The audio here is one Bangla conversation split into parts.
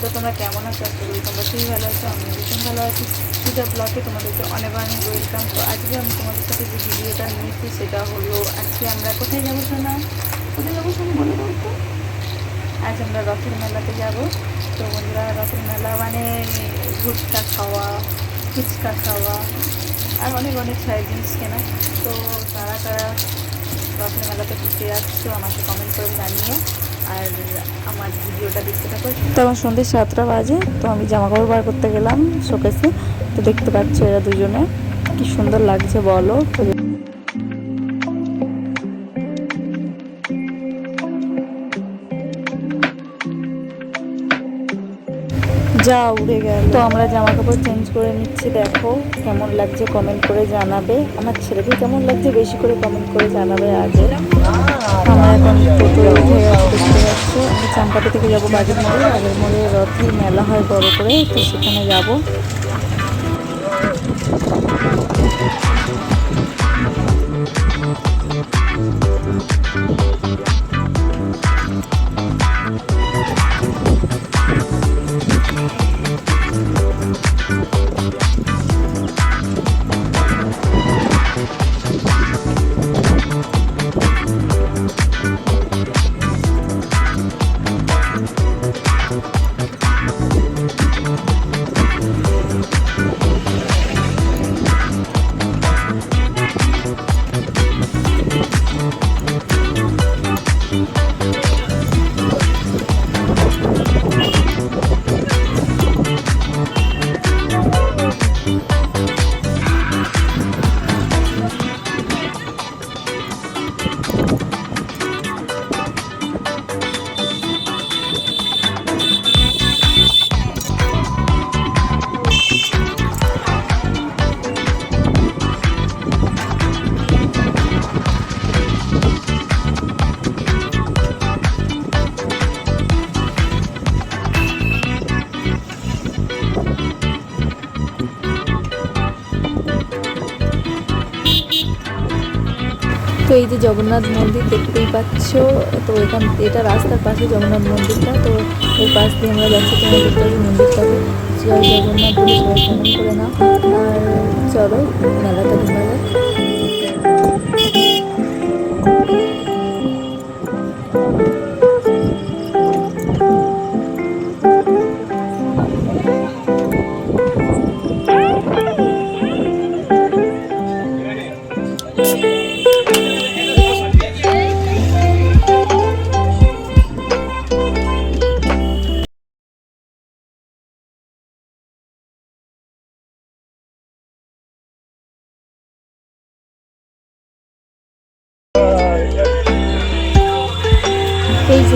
তো তোমরা কেমন আছো? আশা তোমরা খুবই ভালো আছো আমি ভীষণ ভালো আছি। পূজা ব্লগে তোমাদেরকে অনেক অনেক ওয়েলকাম তো আজকে আমি তোমাদের সাথে যে ভিডিওটা নিয়েছি, সেটা হলো আজকে আমরা কোথায় যাব শোনা কোথায় যাব শোনা বলে দাও আজ আমরা রথের মেলাতে যাব। তো বন্ধুরা, রথের মেলা মানে ফুচকা খাওয়া ফুচকা খাওয়া, আর অনেক অনেক সাইড জিনিস কেনা। তো তারা তারা রথের মেলাতে ঘুরতে যাচ্ছো আমাকে কমেন্ট করে জানিয়ে আর আমার তো আমার সন্ধ্যে সাতটা বাজে, তো আমি জামা কাপড় বার করতে গেলাম শোকেসে। তো দেখতে পাচ্ছ এরা দুজনে। কি সুন্দর লাগছে, বলো। তো যা উড়ে গেল। তো আমরা জামা কাপড় চেঞ্জ করে নিচ্ছি, দেখো কেমন লাগছে কমেন্ট করে জানাবে। আমার ছেলেকে কেমন লাগছে, বেশি করে কমেন্ট করে জানাবে আগে। আমরা এখন দেখতে পাচ্ছ। আমি চাম্পাটি থেকে যাব বাজার মোড়ে বাজার মোড়ে রথের মেলা হয় বড় করে, তো সেখানে যাব। তো এই যে জগন্নাথ মন্দির দেখতেই পাচ্ছ, তো এখান, এটা রাস্তার পাশে জগন্নাথ মন্দিরটা, তো এর পাশ দিয়ে আমরা যাচ্ছি তোমার দেখতে পাচ্ছি মন্দিরটাকে জয় জগন্নাথ বলে সবাই প্রণাম করে নাও, আর চলো মেলাটা যাক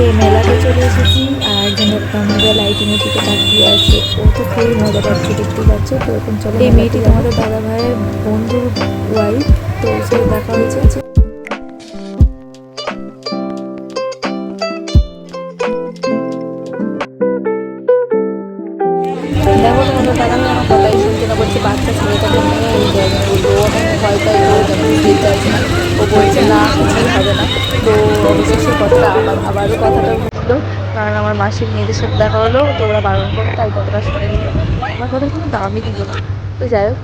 যে মেলাতে চলে এসেছি। আর আমরা লাইটিংয়ের দিকে তাকিয়ে আছে। ও তো খুবই মজা পাচ্ছে দেখতে পাচ্ছে তো এখন চলো এই মেয়েটি তোমাদের দাদা ভাইয়ের বন্ধুর ওয়াইফ তো সে দেখা হয়েছে দেখো তোমাদের দাদা ভাই আমার কথাই শুনতে না বলছে বাচ্চা ছেলেটাকে নিয়ে এই জায়গায় ও ভয় পাই ও বলছে না কিছুই হবে না। তো কথাটা আবারও কথাটা বলল, কারণ আমার মাসির মেয়েদের সাথে দেখা হলো তো ওরা বারণ করল তাই কথাটা শুনে নিল। আমার কথা কিন্তু দামই দিল না। তো যাই হোক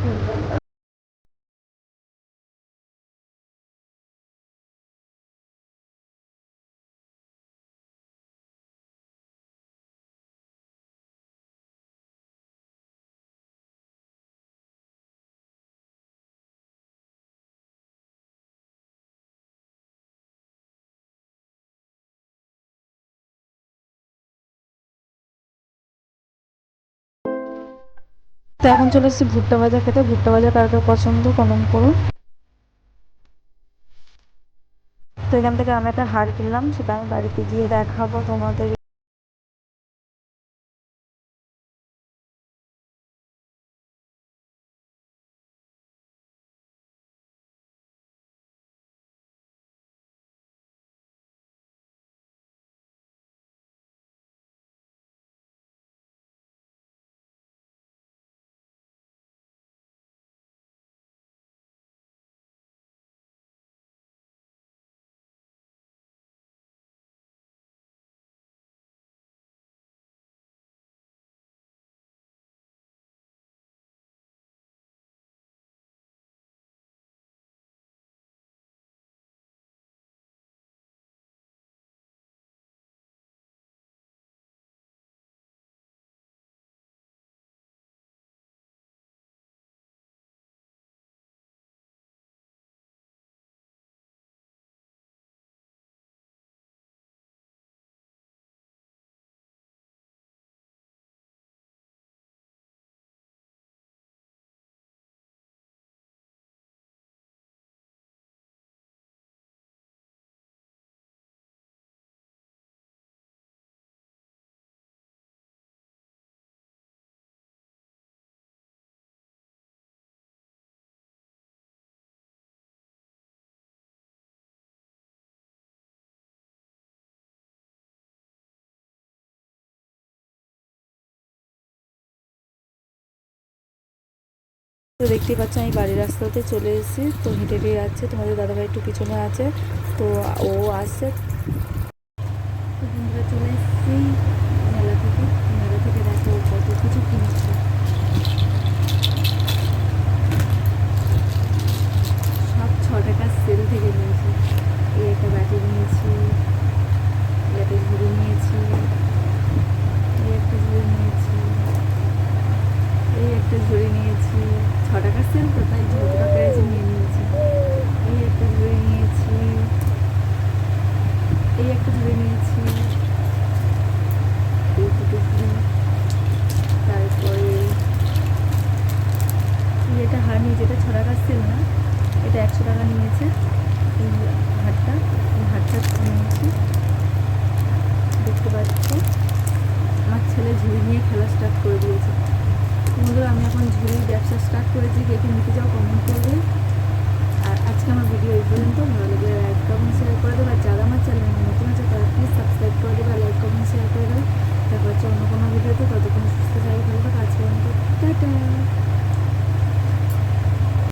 তো এখন চলে এসেছি ভুট্টা ভাজা খেতে। ভুট্টা ভাজা কার কার পছন্দ কমেন্ট করুন। তো এখান থেকে আমি একটা হার কিনলাম, সেটা আমি বাড়িতে গিয়ে দেখাবো তোমাদের। তো দেখতে পাচ্ছ, আমি বাড়ির রাস্তাতে চলে এসেছি। তো হেঁটে হেঁটে যাচ্ছে। তোমাদের দাদাভাই একটু পিছনে আছে। তো ও আসছে। চলে এসেছি মেলা থেকে। মেলা থেকে দেখো কত কিছু কিনেছে সব ছ টাকার সেল থেকে নিয়েছি এই একটা ব্যাটারি নিয়েছি এই একটা ঝুড়ি নিয়েছি এই একটা ঝুড়ি নিয়েছি এই একটা ঝুড়ি নিয়েছি ছ টাকার সেল তো তাই যতটা পেরেছি নিয়ে নিয়েছি এই একটা ঝুড়ি নিয়েছি এই নিয়েছি? এই দুটো তারপরে এটা হার নিয়েছে এটা ছ টাকার সেল না, এটা একশো টাকা নিয়েছে। এই হারটা এই হারটা নিয়েছি। দেখতে পাচ্ছ, আমার ছেলে ঝুড়ি নিয়ে খেলা স্টার্ট করে দিয়েছে। বন্ধুরা, আমি এখন ঝুড়ির ব্যবসা স্টার্ট করেছি, কে কে নিতে যাও কমেন্ট করবে। আর আজকে আমার ভিডিও এই পর্যন্ত, ভালো লাগলে লাইক কমেন্ট শেয়ার করে দেবে আর যারা আমার চ্যানেল নতুন আছে তারা প্লিজ সাবস্ক্রাইব করে দেবে আর লাইক কমেন্ট শেয়ার করে দেবে দেখা হচ্ছে অন্য কোনো ভিডিওতে ততক্ষণ সুস্থ থাকবে আজকে টাটা